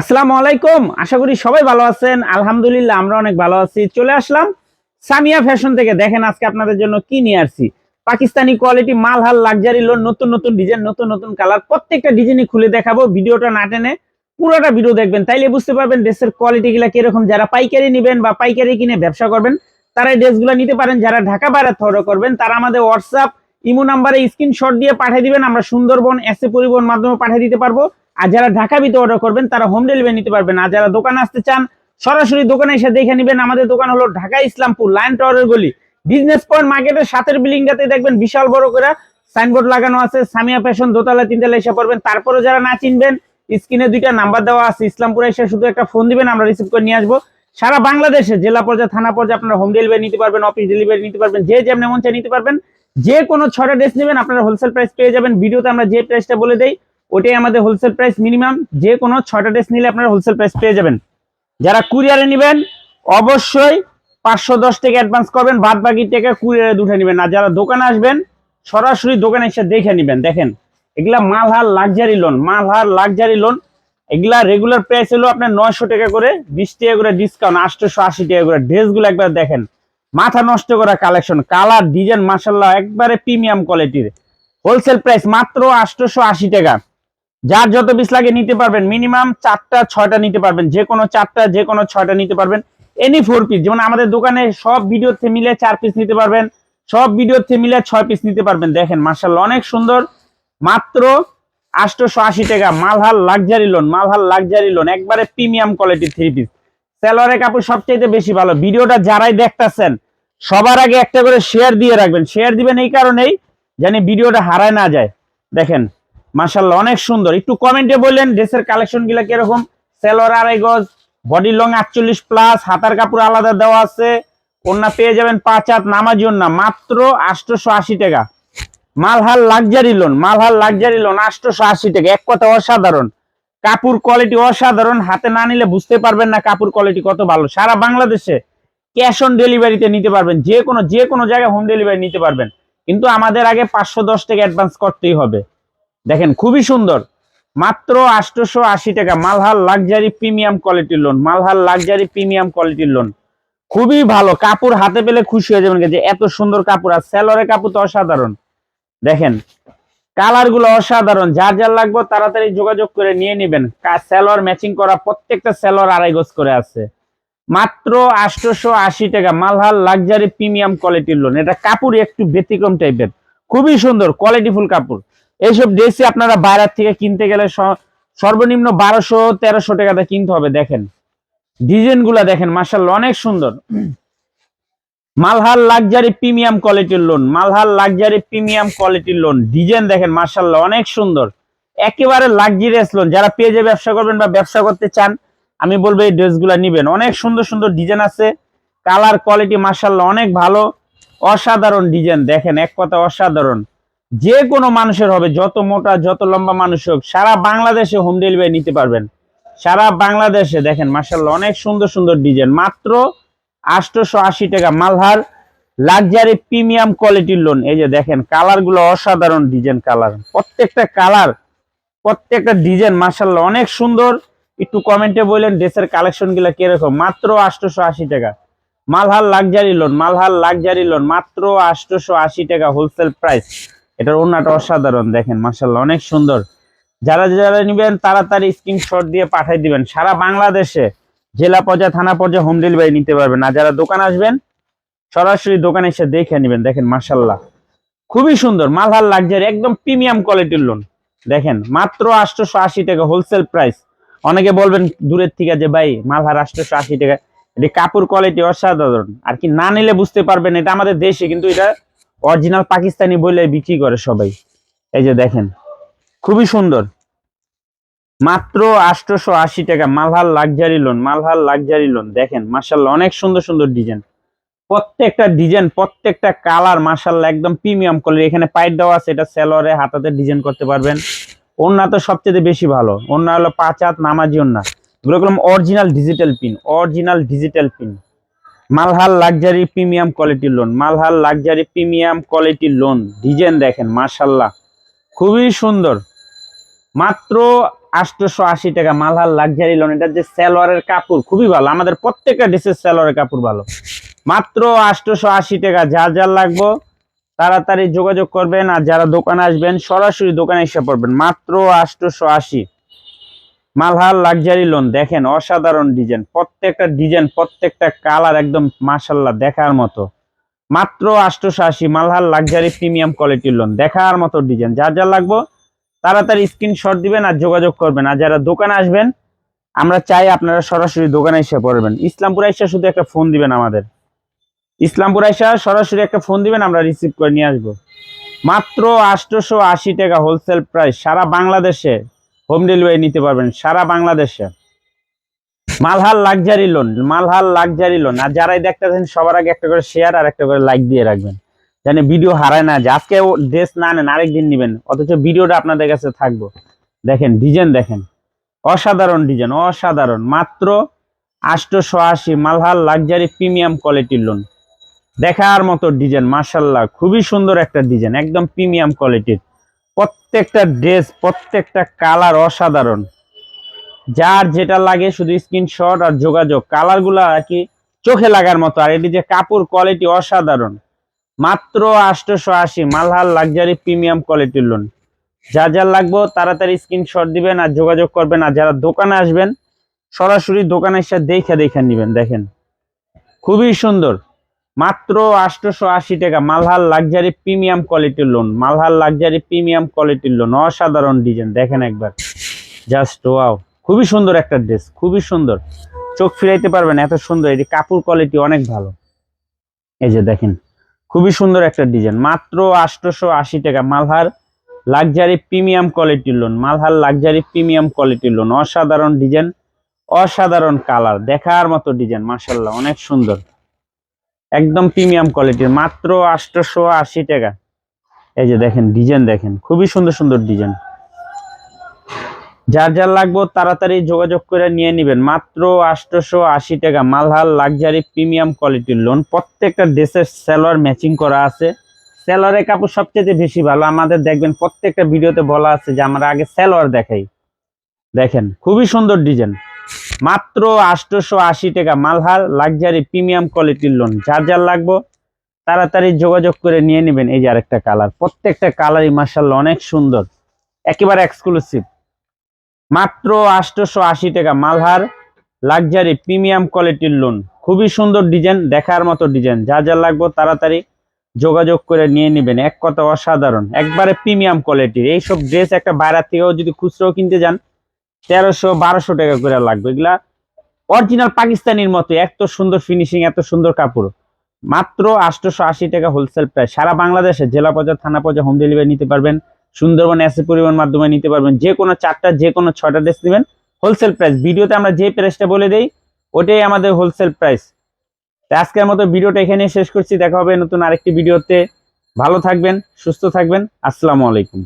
আসসালামু আলাইকুম। আশা করি সবাই ভালো আছেন। আলহামদুলিল্লাহ আমরা অনেক ভালো আছি। চলে আসলাম সামিয়া ফ্যাশন থেকে। দেখেন আজকে আপনাদের জন্য কি নিয়ে আসছি। পাকিস্তানি কোয়ালিটি মাল, হাল লাক্সারি লোন নতুন নতুন ডিজাইন নতুন নতুন কালার প্রত্যেকটা ডিজাইনই খুলে দেখাবো। ভিডিওটা না টেনে পুরোটা ভিডিও দেখবেন। তাইলে বুঝতে পারবেন ড্রেসের কোয়ালিটি গুলা কীরকম। যারা পাইকারি নেবেন বা পাইকারি কিনে ব্যবসা করবেন তারা ড্রেসগুলো নিতে পারেন। যারা ঢাকা বাইরে থ্রো করবেন, তারা আমাদের হোয়াটসঅ্যাপ ইমো নাম্বারে স্ক্রিনশট দিয়ে পাঠিয়ে দিবেন। আমরা সুন্দরবন এসে পরিবহন মাধ্যমে পাঠিয়ে দিতে পারব। আর যারা ঢাকা ভিতরে অর্ডার করবেন, তারা হোম ডেলিভারি নিতে পারবেন। আর যারা দোকানে আসতে চান, সরাসরি দোকানে এসে দেখে নেবেন, আমাদের দোকান হলো ঢাকা ইসলামপুর লাইন টাওয়ারের গলি। বিজনেস পয়েন্ট মার্কেটের সাথের বিল্ডিংটাতে দেখবেন বিশাল বড় করে সাইনবোর্ড লাগানো আছে, সামিয়া ফ্যাশন দোতলা তিনতলা এসে পড়বেন। তারপরে যারা না চিনবেন, স্ক্রিনে দুইটা নাম্বার দেওয়া আছে, ইসলামপুরে এসে শুধু একটা ফোন দিবেন, আমরা রিসিভ করে নিয়ে আসব। সারা বাংলাদেশে, জেলা পর্যায়ে, থানা পর্যায়ে আপনারা হোম ডেলিভারি নিতে পারবেন অফিস ডেলিভারি নিতে পারবেন, যে যেমন মন চাই নিতে পারবেন। যে কোনো ছটা ড্রেস নেবেন, আপনারা হোলসেল প্রাইস পেয়ে যাবেন। ভিডিওতে আমরা যে প্রাইসটা বলে দেই ওটাই আমাদের হোলসেল প্রাইস মিনিমাম যে কোনো ছটা ড্রেস নিলে আপনারা হোলসেল প্রাইস পেয়ে যাবেন। যারা কুরিয়ারে নেবেন, অবশ্যই পাঁচশো দশ টাকা অ্যাডভান্স করবেন বাদ বাকি টাকা কুরিয়ারে দুঠে নেবেন। আর যারা দোকানে আসবেন, সরাসরি দোকানে এসে দেখে নেবেন। দেখেন, এগুলা Malhar luxury lawn Malhar luxury lawn এগুলা রেগুলার প্রাইস হলো আপনার নয়শো টাকা করে, বিশ টাকা করে ডিসকাউন্ট আটশোশো আশি টাকা করে। ড্রেসগুলো একবার দেখেন। মাথা নষ্ট করা কালেকশন কালার ডিজাইন মাসাল্লাহ একবারে প্রিমিয়াম কোয়ালিটির হোলসেল প্রাইস মাত্র আটশোশো আশি টাকা। যার যত পিস লাগে নিতে পারবেন মিনিমাম চারটা, ছয়টা নিতে পারবেন, যে কোনো চারটা, যে কোনো ছয়টা নিতে পারবেন এনি ফোর পিস যেমন আমাদের দোকানে সব ভিডিওতে মিলে চার পিস নিতে পারবেন, সব ভিডিওতে মিলে ছয় পিস নিতে পারবেন, দেখেন মার্শাল্লাহ অনেক সুন্দর, মাত্র আটশোশো আশি টাকা, Malhar luxury lawn Malhar luxury lawn একবারে প্রিমিয়াম কোয়ালিটি থ্রি পিস সেলোয়ারের কাপড় সবচাইতে বেশি ভালো, ভিডিওটা যারাই দেখতেছেন, সবার আগে একটা করে শেয়ার দিয়ে রাখবেন শেয়ার দিবেন এই কারণেই জানি ভিডিওটা হারায় না যায়, দেখেন। মার্শাল্লাহ অনেক সুন্দর। একটু কমেন্টে বললেন, ড্রেসের কালেকশনগুলা কীরকম? সেলোয়ার আড়াই গজ বডি লং আটচল্লিশ প্লাস হাতার কাপড় আলাদা দেওয়া আছে। ওন্না পেয়ে যাবেন পাঁচ হাত, নামাজি ওন্না মাত্র আটশোশো আশি টাকা। Malhar luxury lawn Malhar luxury lawn আটশোশো আশি টাকা। এক কথা অসাধারণ। কাপড় কোয়ালিটি অসাধারণ। হাতে না নিলে বুঝতে পারবেন না কাপড় কোয়ালিটি কত ভালো। সারা বাংলাদেশে ক্যাশ অন ডেলিভারিতে নিতে পারবেন। যে কোনো যে কোনো জায়গায় হোম ডেলিভারি নিতে পারবেন। কিন্তু আমাদের আগে পাঁচশো দশ টাকা অ্যাডভান্স করতেই হবে। দেখেন, খুবই সুন্দর। মাত্র আটশোশো আশি টাকা মালহাল লাক্সারি প্রিমিয়াম কোয়ালিটির লোন মালহাল লাক্সারি প্রিমিয়াম কোয়ালিটির লোন খুবই ভালো, কাপড় হাতে পেলে খুশি হয়ে যাবেন। যে এত সুন্দর কাপড়, আর সেলরের কাপড় তো অসাধারণ। দেখেন কালারগুলো অসাধারণ, যার যার লাগবে তাড়াতাড়ি যোগাযোগ করে নিয়ে নেবেন। সেলর ম্যাচিং করা প্রত্যেকটা সেলর আড়াই গজ করে আছে। মাত্র আটশোশো আশি টাকা মালহাল লাক্সারি প্রিমিয়াম কোয়ালিটির লোন এটা কাপড় একটু ব্যতিক্রম টাইপের খুবই সুন্দর কোয়ালিটিফুল কাপড়। এইসব ড্রেসই আপনারা বাইরের থেকে কিনতে গেলে সর্বনিম্ন বারোশো, তেরোশো টাকাতে কিনতে হবে, দেখেন। ডিজাইনগুলা দেখেন মার্শাল অনেক সুন্দর। মালহার লাক্সারি প্রিমিয়াম কোয়ালিটির লোন, মালহার লাক্সারি প্রিমিয়াম কোয়ালিটির লোন, ডিজাইন দেখেন মার্শাল্লাহ অনেক সুন্দর। একেবারে লাক্সারিয়াস লোন, যারা পেজে ব্যবসা করবেন বা ব্যবসা করতে চান, আমি বলব এই ড্রেসগুলো নিবেন। অনেক সুন্দর সুন্দর ডিজাইন আছে, কালার কোয়ালিটি মার্শাল্লাহ অনেক ভালো, অসাধারণ ডিজাইন, দেখেন, এক কথা অসাধারণ। যে কোনো মানুষের হবে, যত মোটা, যত লম্বা মানুষ হোক, সারা বাংলাদেশে হোম ডেলিভারি নিতে পারবেন। সারা বাংলাদেশে দেখেন মার্শাল্লাহ অনেক সুন্দর সুন্দর ডিজাইন মাত্র আটশোশো আশি টাকা মালহার লাক্সারি প্রিমিয়াম কোয়ালিটির লোন এই যে দেখেন কালারগুলো অসাধারণ ডিজাইন কালার। প্রত্যেকটা কালার, প্রত্যেকটা ডিজাইন মার্শাল্লাহ অনেক সুন্দর। একটু কমেন্টে বললেন ড্রেসের কালেকশনগুলা কীরকম? মাত্র আটশোশো আশি টাকা। Malhar luxury lawn Malhar luxury lawn মাত্র আটশোশো আশি টাকা হোলসেল প্রাইস এটার অন্যটা অসাধারণ, দেখেন মার্শাল্লাহ অনেক সুন্দর। যারা যারা নিবেন, তাড়াতাড়ি স্ক্রিনশট দিয়ে পাঠিয়ে দিবেন। সারা বাংলাদেশে জেলা পর্যায়ে, থানা পর্যায়ে হোম ডেলিভারি নিতে পারবেন। আর যারা দোকান আসবেন, সরাসরি দোকানে এসে দেখে নেবেন। দেখেন মার্শাল্লাহ খুবই সুন্দর, মালহার লাক্সারি একদম প্রিমিয়াম কোয়ালিটির লোন দেখেন, মাত্র আটশোশো আশি টাকা হোলসেল প্রাইস অনেকে বলবেন দূরের থেকে যে, ভাই, মালহার আটশোশো আশি টাকা। এটি কাপড় কোয়ালিটি অসাধারণ। আর কি না নিলে বুঝতে পারবেন, এটা আমাদের দেশে, কিন্তু এটা অরিজিনাল পাকিস্তানি বলে বিক্রি করে সবাই। এই যে দেখেন, খুবই সুন্দর। মাত্র আটশোশো আশি টাকা, Malhar luxury lawn Malhar luxury lawn দেখেন মার্শাল্লাহ অনেক সুন্দর সুন্দর ডিজাইন প্রত্যেকটা ডিজাইন প্রত্যেকটা কালার মার্শাল্লাহ একদম প্রিমিয়াম কোয়ালিটি এখানে পাইপ দেওয়া আছে, এটা সেলরে হাতাতে ডিজাইন করতে পারবেন। ওন্না তো সবচেয়ে বেশি ভালো। ওন্না হলো পাঁচ হাত নামাজি ওন্না এগুলো original digital pin original digital pin Malhar luxury premium কোয়ালিটির লোন মালহাল লাক্সারি প্রিমিয়াম কোয়ালিটির লোন ডিজাইন দেখেন মার্শাল্লাহ খুবই সুন্দর। মাত্র আটশোশো আশি টাকা মালহার লাক্সারি লোন এটা যে সালোয়ারের কাপড়, খুবই ভালো, আমাদের প্রত্যেকটা ড্রেসের সালোয়ারের কাপড় ভালো। মাত্র আটশোশো আশি টাকা, যা যা লাগবো, তাড়াতাড়ি যোগাযোগ করবেন আর যারা দোকানে আসবেন, সরাসরি দোকানে এসে পড়বেন। মাত্র আটশোশো আশি মালহার লাক্সারি লোন দেখেন অসাধারণ ডিজাইন প্রত্যেকটা ডিজাইন প্রত্যেকটা কালার একদম মাসাল্লাহ দেখার মতো। মাত্র আটশোশো আশি মালহার লাক্সারি প্রিমিয়াম কোয়ালিটির লোন দেখার মতো ডিজাইন যা যা লাগবো তাড়াতাড়ি স্ক্রিনশট দিবেন আর যোগাযোগ করবেন। আর যারা দোকানে আসবেন, আমরা চাই আপনারা সরাসরি দোকানে এসে পড়বেন। ইসলামপুর এসে শুধু একটা ফোন দিবেন আমাদের। ইসলামপুর এসে সরাসরি একটা ফোন দিবেন, আমরা রিসিভ করে নিয়ে আসব। মাত্র আটশোশো আশি টাকা হোলসেল প্রাইস সারা বাংলাদেশে। হোম ডেলিভারি নিতে পারবেন সারা বাংলাদেশে। Malhar luxury lawn Malhar luxury lawn আর যারাই দেখতেছেন, সবার আগে একটা করে শেয়ার আর একটা করে লাইক দিয়ে রাখবেন। জানি ভিডিও হারায় না যে আজকে ড্রেস না নেন আরেকদিন নেবেন। অথচ ভিডিওটা আপনাদের কাছে থাকব। দেখেন ডিজাইন দেখেন। অসাধারণ ডিজাইন অসাধারণ। মাত্র আটশোশো আশি মালহাল লাক্সারি প্রিমিয়াম কোয়ালিটির লোন দেখার মতো ডিজাইন মার্শাল্লাহ খুবই সুন্দর একটা ডিজাইন একদম প্রিমিয়াম কোয়ালিটির প্রত্যেকটা ড্রেস, প্রত্যেকটা কালার অসাধারণ। যার যেটা লাগে শুধু স্ক্রিনশট আর যোগাযোগ। কালারগুলো আর কি চোখে লাগার মতো। আর এটি যে কাপড় কোয়ালিটি অসাধারণ। মাত্র আটশোশো আশি মালহাল লাক্সারি প্রিমিয়াম কোয়ালিটির লোন যা যা লাগবো তাড়াতাড়ি স্ক্রিনশট দিবেন আর যোগাযোগ করবেন। আর যারা দোকানে আসবেন, সরাসরি দোকানে এসে দেখে দেখে নেবেন, দেখেন। খুবই সুন্দর। মাত্র আটশোশো আশি টাকা। মালহাল লাক্সারি প্রিমিয়াম কোয়ালিটির লোন মালহাল লাক্সারি প্রিমিয়াম কোয়ালিটির লোন অসাধারণ ডিজাইন দেখেন একবার। জাস্ট ওয়াও খুবই সুন্দর একটা ড্রেস খুবই সুন্দর। চোখ ফিরাইতে পারবেন, এত সুন্দর। এটি কাপড় কোয়ালিটি অনেক ভালো। এই যে দেখেন, খুবই সুন্দর একটা ডিজাইন মাত্র আটশোশো আশি টাকা। মালহার লাক্সারি প্রিমিয়াম কোয়ালিটির লোন মালহার লাক্সারি প্রিমিয়াম কোয়ালিটির লোন অসাধারণ ডিজাইন অসাধারণ কালার দেখার মতো ডিজাইন মার্শাল্লাহ অনেক সুন্দর। একদম প্রিমিয়াম কোয়ালিটির, মাত্র আটশোশো আশি টাকা। এই যে দেখেন, ডিজাইন দেখেন, খুবই সুন্দর সুন্দর ডিজাইন। যার যার লাগবো তাড়াতাড়ি যোগাযোগ করে নিয়ে নেবেন। মাত্র আটশোশো আশি টাকা, মালহাল লাক্সারি প্রিমিয়াম কোয়ালিটির লোন প্রত্যেকটা ড্রেসের সেলোয়ার ম্যাচিং করা আছে। সেলোয়ারের কাপড় সবচেয়ে বেশি ভালো। আমাদের দেখবেন প্রত্যেকটা ভিডিওতে বলা আছে যে আমরা আগে সেলোয়ার দেখাই। দেখেন, খুবই সুন্দর ডিজাইন। মাত্র আটশোশো আশি টাকা। মালহার লাক্সারি প্রিমিয়াম কোয়ালিটির লোন যার যার লাগবো, তাড়াতাড়ি যোগাযোগ করে নিয়ে নেবেন। এই যে আরেকটা কালার প্রত্যেকটা কালারই মার্শাল্লাহ অনেক সুন্দর। একেবারে এক্সক্লুসিভ মাত্র আটশোশো আশি টাকা মালহার লাক্সারি প্রিমিয়াম কোয়ালিটির লোন খুবই সুন্দর ডিজাইন দেখার মতো ডিজাইন যা যা লাগবো, তাড়াতাড়ি যোগাযোগ করে নিয়ে নেবেন। এক কথা অসাধারণ। একবারে প্রিমিয়াম কোয়ালিটির এইসব ড্রেস একটা বাইরের থেকেও যদি খুচরো কিনতে যান তেরোশো বারোশো টাকা করে লাগবে। এগুলা অরিজিনাল পাকিস্তানির মতো, এত সুন্দর ফিনিশিং এত সুন্দর কাপড়। মাত্র আটশোশো আশি টাকা হোলসেল প্রাইস সারা বাংলাদেশে জেলা পর্যায়ে, থানা পর্যায়ে হোম ডেলিভারি নিতে পারবেন, সুন্দরবন এসে পরিবহন মাধ্যমে নিতে পারবেন, যে কোনো চারটা, যে কোনো ছয়টা ড্রেস নেবেন হোলসেল প্রাইস ভিডিওতে আমরা যে প্রাইসটা বলে দেই, ওটাই আমাদের হোলসেল প্রাইস আজকের মতো ভিডিওটা এখানে শেষ করছি। দেখা হবে নতুন আরেকটি ভিডিওতে। ভালো থাকবেন, সুস্থ থাকবেন। আসসালামু আলাইকুম।